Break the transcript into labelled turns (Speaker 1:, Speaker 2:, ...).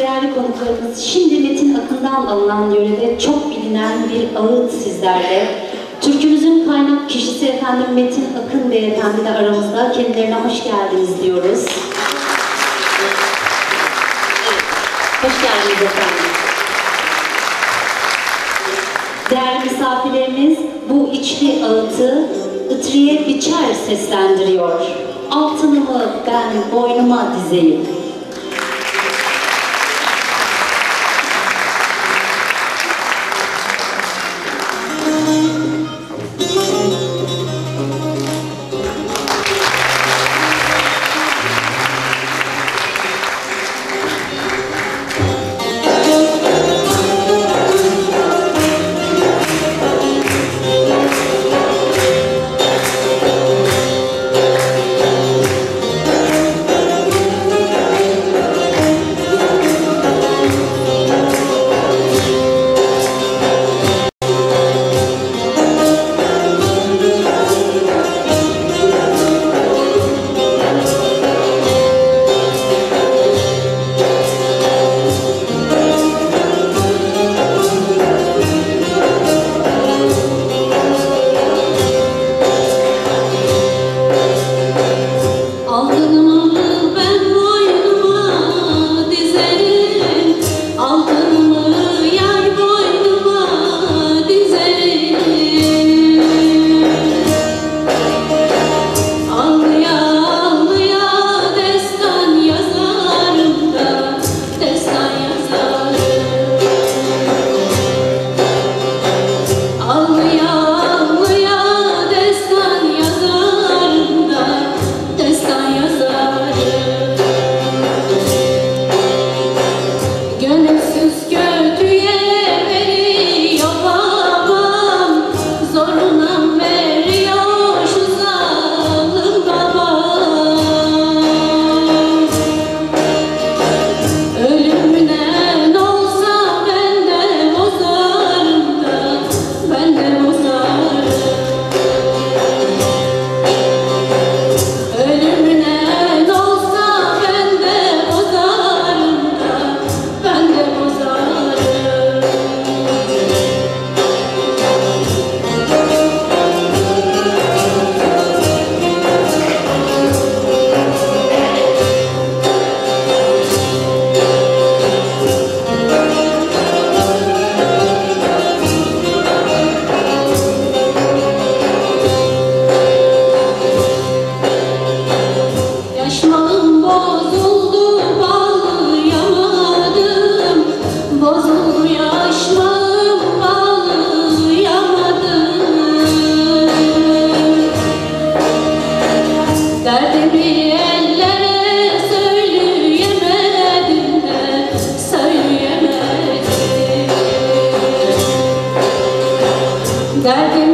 Speaker 1: Değerli konuklarımız, şimdi Metin Akın'dan alınan yörede çok bilinen bir ağıt sizlerle. Türkümüzün kaynak kişisi efendim Metin Akın Beyefendi de aramızda. Kendilerine hoş geldiniz diyoruz. Hoş geldiniz efendim. Değerli misafirlerimiz bu içli ağıtı ıtriye biçer seslendiriyor. Altınımı ben boynuma dizeyim. Thank you.